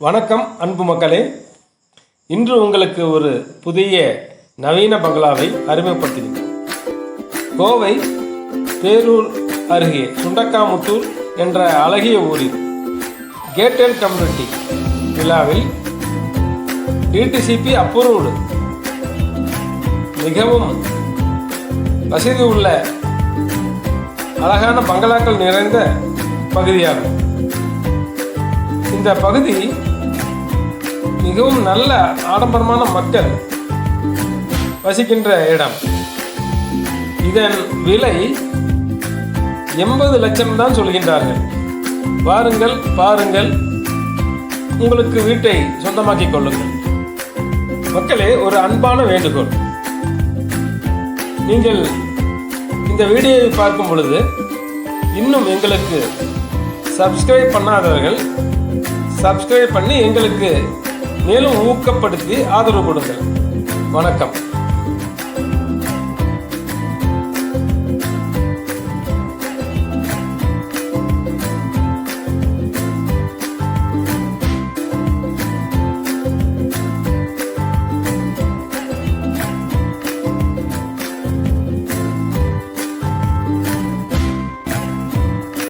வணக்கம் அன்பு மக்களே. இன்று உங்களுக்கு ஒரு புதிய நவீன பங்களாவை அறிமுகப்படுத்துகிறேன் கோவை பேரூர் அருகே சுண்டக்காமுத்தூர் என்ற அழகிய ஊரில் கேட்டட் கம்யூனிட்டி விழாவில் டிடிசிபி அப்ரூவ்டு மிகவும் வசதி உள்ள அழகான பங்களாக்கள் நிறைந்த பகுதியாகும். இந்த பகுதி மிகவும் நல்ல ஆடம்பரமான மக்கள் வசிக்கின்ற இடம். இதன் விலை எண்பது லட்சம் தான் சொல்கின்றார்கள். வாருங்கள் பாருங்கள். உங்களுக்கு வீட்டை சொந்தமாக்கிக் கொள்ளுங்கள். மக்களே ஒரு அன்பான வேண்டுகோள். நீங்கள் இந்த வீடியோவை பார்க்கும் பொழுது இன்னும் எங்களுக்கு சப்ஸ்கிரைப் பண்ணாதவர்கள் சப்ஸ்கிரைப் பண்ணி எங்களுக்கு மேலும் ஊக்கப்படுத்தி ஆதரவு கொடுங்கள். வணக்கம்.